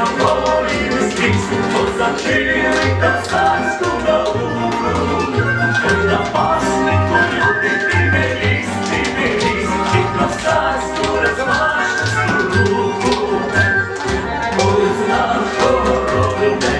на полі сліз, позачили кацанську науку, Ой, на паснику люди ти не ліз, ти не ліз, під кацанську розмашну руку, коли знав, кого робить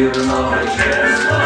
You're not a.